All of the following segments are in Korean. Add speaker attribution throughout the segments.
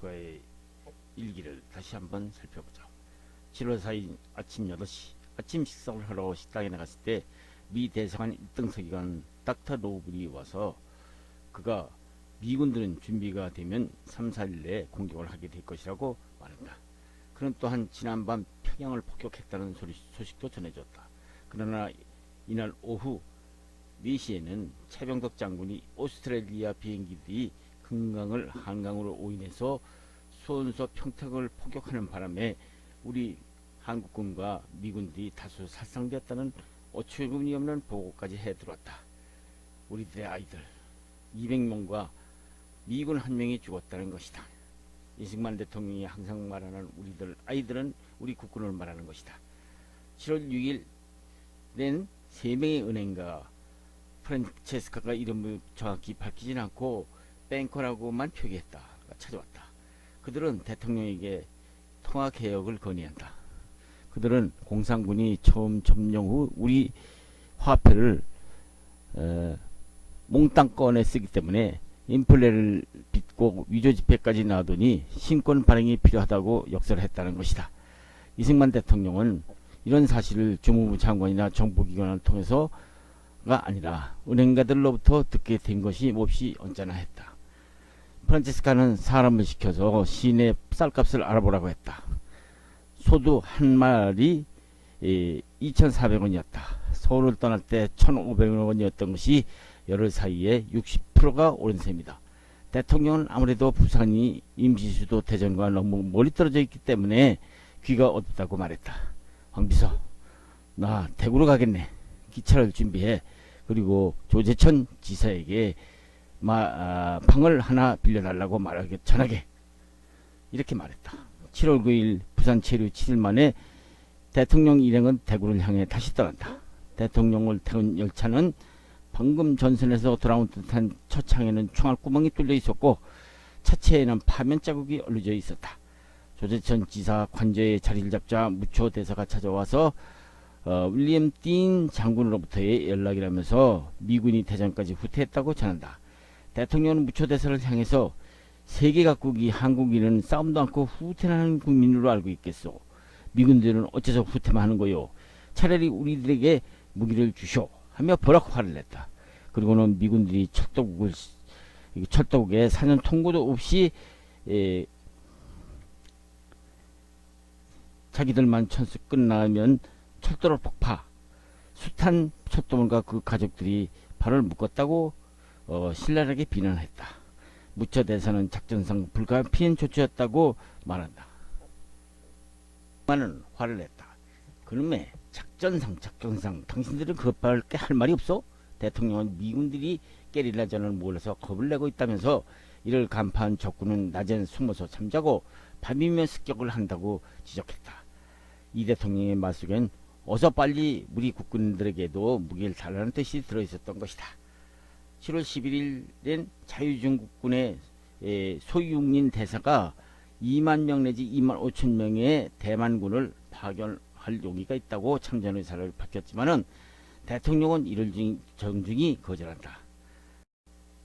Speaker 1: 프란체스코의 일기를 다시 한번 살펴보자. 7월 4일 아침 8시 아침 식사를 하러 식당에 나갔을 때 미 대사관 1등 서기관 닥터 로블이 와서 그가 미군들은 준비가 되면 3, 4일 내에 공격을 하게 될 것이라고 말한다. 그는 또한 지난밤 평양을 폭격했다는 소리, 소식도 전해졌다. 그러나 이날 오후 4시에는 최병덕 장군이 오스트레일리아 비행기들이 금강을 한강으로 오인해서 수원서 평택을 폭격하는 바람에 우리 한국군과 미군들이 다수 살상되었다는 어처구니 없는 보고까지 해 들어왔다. 우리들의 아이들 200명과 미군 한 명이 죽었다는 것이다. 이승만 대통령이 항상 말하는 우리들 아이들은 우리 국군을 말하는 것이다. 7월 6일 낸 3명의 은행가 프란체스카가 이름을 정확히 밝히진 않고 뱅커라고만 표기했다. 찾아왔다. 그들은 대통령에게 통화 개혁을 건의한다. 그들은 공산군이 처음 점령 후 우리 화폐를 에, 몽땅 꺼내 쓰기 때문에 인플레를 빚고 위조 지폐까지 놔두니 신권 발행이 필요하다고 역설을 했다는 것이다. 이승만 대통령은 이런 사실을 주무부 장관이나 정부기관을 통해서가 아니라 은행가들로부터 듣게 된 것이 몹시 언짢아 했다. 프란체스카는 사람을 시켜서 시내 쌀값을 알아보라고 했다. 소도 한 마리 2,400원이었다. 서울을 떠날 때 1,500원이었던 것이 열흘 사이에 60%가 오른 셈이다. 대통령은 아무래도 부산이 임시수도 대전과 너무 멀리 떨어져 있기 때문에 귀가 어둡다고 말했다. 황비서, 나 대구로 가겠네. 기차를 준비해. 그리고 조재천 지사에게 마, 아, 방을 하나 빌려달라고 말하게 전하게. 이렇게 말했다. 7월 9일 부산 체류 7일 만에 대통령 일행은 대구를 향해 다시 떠난다. 대통령을 태운 열차는 방금 전선에서 돌아온 듯한 처창에는 총알 구멍이 뚫려 있었고 차체에는 파면 자국이 얼려져 있었다. 조재천 지사 관저에 자리를 잡자 무초 대사가 찾아와서 어, 윌리엄 딘 장군으로부터의 연락이라면서 미군이 대전까지 후퇴했다고 전한다. 대통령은 무초 대사를 향해서 세계 각국이 한국인은 싸움도 않고 후퇴하는 국민으로 알고 있겠소. 미군들은 어째서 후퇴만 하는 거요. 차라리 우리들에게 무기를 주쇼. 하며 버럭 화를 냈다. 그리고는 미군들이 철도국을 철도국에 사전 통보도 없이 에, 자기들만 천수 끝나면 철도를 폭파. 숱한 철도물과 그 가족들이 발을 묶었다고 어, 신랄하게 비난했다. 무처 대사는 작전상 불가피한 조치였다고 말한다. 많은 화를 냈다. 그놈의 작전상 작전상 당신들은 그것밖에 할 말이 없어? 대통령은 미군들이 게릴라전을 몰아서 겁을 내고 있다면서 이를 간파한 적군은 낮엔 숨어서 잠자고 밤이면 습격을 한다고 지적했다. 이 대통령의 말 속엔 어서 빨리 우리 국군들에게도 무기를 달라는 뜻이 들어있었던 것이다. 7월 11일엔 자유중국군의 소유웅린 대사가 2만 명 내지 2만 5천 명의 대만군을 파견할 용의가 있다고 참전 의사를 밝혔지만은 대통령은 이를 정중히 거절한다.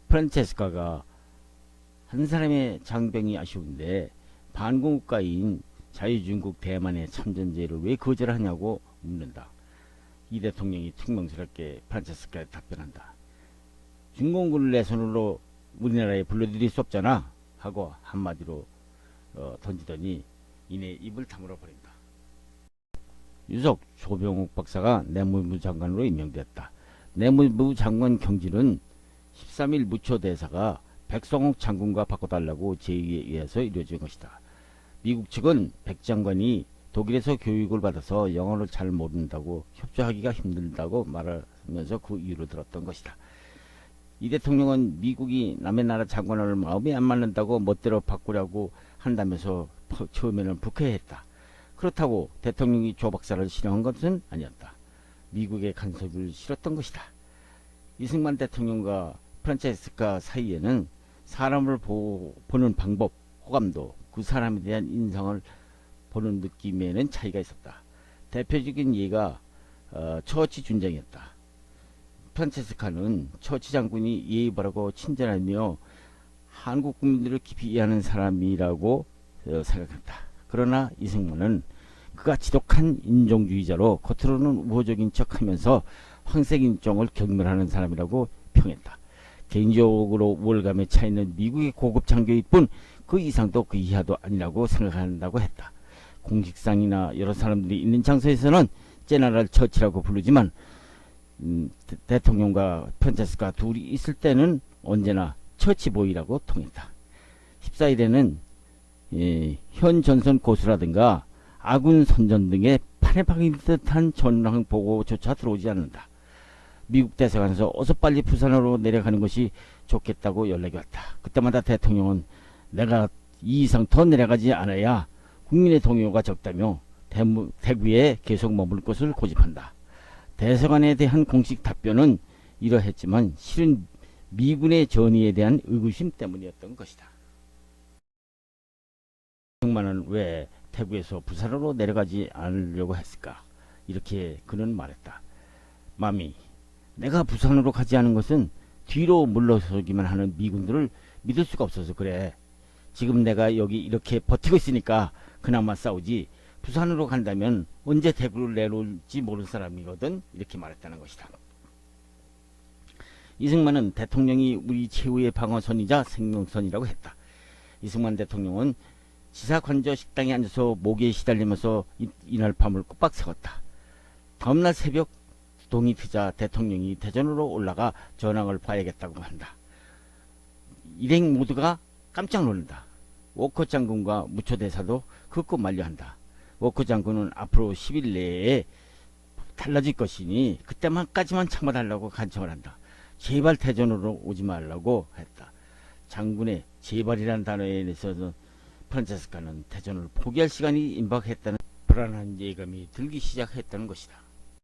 Speaker 1: 프란체스카가 한 사람의 장병이 아쉬운데 반공국가인 자유중국 대만의 참전제를 왜 거절하냐고 묻는다. 이 대통령이 퉁명스럽게 프란체스카에 답변한다. 중공군을 내 손으로 우리나라에 불러들일 수 없잖아 하고 한마디로 어, 던지더니 이내 입을 다물어 버린다. 유석 조병욱 박사가 내무부 장관으로 임명됐다. 내무부 장관 경질은 13일 무초 대사가 백성옥 장군과 바꿔달라고 제의에 의해서 이루어진 것이다. 미국 측은 백 장관이 독일에서 교육을 받아서 영어를 잘 모른다고 협조하기가 힘들다고 말하면서 그 이유를 들었던 것이다. 이 대통령은 미국이 남의 나라 장관을 마음에 안 맞는다고 멋대로 바꾸려고 한다면서 처음에는 불쾌했다. 그렇다고 대통령이 조 박사를 싫어한 것은 아니었다. 미국의 간섭을 싫었던 것이다. 이승만 대통령과 프란체스카 사이에는 사람을 보, 보는 방법, 호감도 그 사람에 대한 인상을 보는 느낌에는 차이가 있었다. 대표적인 예가 어, 처치 준장이었다. 프란체스카는 처치 장군이 예의 바르고 친절하며 한국 국민들을 깊이 이해하는 사람이라고 어, 생각했다. 그러나 이승만은 그가 지독한 인종주의자로 겉으로는 우호적인 척하면서 황색 인종을 경멸하는 사람이라고 평했다. 개인적으로 우월감에 차 있는 미국의 고급 장교일 뿐 그 이상도 그 이하도 아니라고 생각한다고 했다. 공식상이나 여러 사람들이 있는 장소에서는 제너럴 처치라고 부르지만 음, 대- 대통령과 프란체스카 둘이 있을 때는 언제나 처치보이라고 통했다. 14일에는 예, 현 전선 고수라든가 아군 선전 등의 판에 박인 듯한 전황 보고조차 들어오지 않는다. 미국 대사관에서 어서 빨리 부산으로 내려가는 것이 좋겠다고 연락이 왔다. 그때마다 대통령은 내가 이 이상 더 내려가지 않아야 국민의 동요가 적다며 대무, 대구에 계속 머물 것을 고집한다. 대사관에 대한 공식 답변은 이러했지만 실은 미군의 전의에 대한 의구심 때문이었던 것이다. 정만은 왜 대구에서 부산으로 내려가지 않으려고 했을까? 이렇게 그는 말했다. 마미, 내가 부산으로 가지 않은 것은 뒤로 물러서기만 하는 미군들을 믿을 수가 없어서 그래. 지금 내가 여기 이렇게 버티고 있으니까 그나마 싸우지. 부산으로 간다면 언제 대구를 내려올지 모르는 사람이거든. 이렇게 말했다는 것이다. 이승만은 대통령이 우리 최후의 방어선이자 생명선이라고 했다. 이승만 대통령은 지사 관저 식당에 앉아서 목에 시달리면서 이, 이날 밤을 꼬박 새웠다. 다음날 새벽 동이 트자 대통령이 대전으로 올라가 전황을 봐야겠다고 한다. 일행 모두가 깜짝 놀란다. 워커 장군과 무초대사도 그것 만류한다. 워커 장군은 앞으로 10일 내에 달라질 것이니 그때만까지만 참아달라고 간청을 한다. 제발 대전으로 오지 말라고 했다. 장군의 제발이라는 단어에 대해서는 프란체스카는 대전을 포기할 시간이 임박했다는 불안한 예감이 들기 시작했다는 것이다.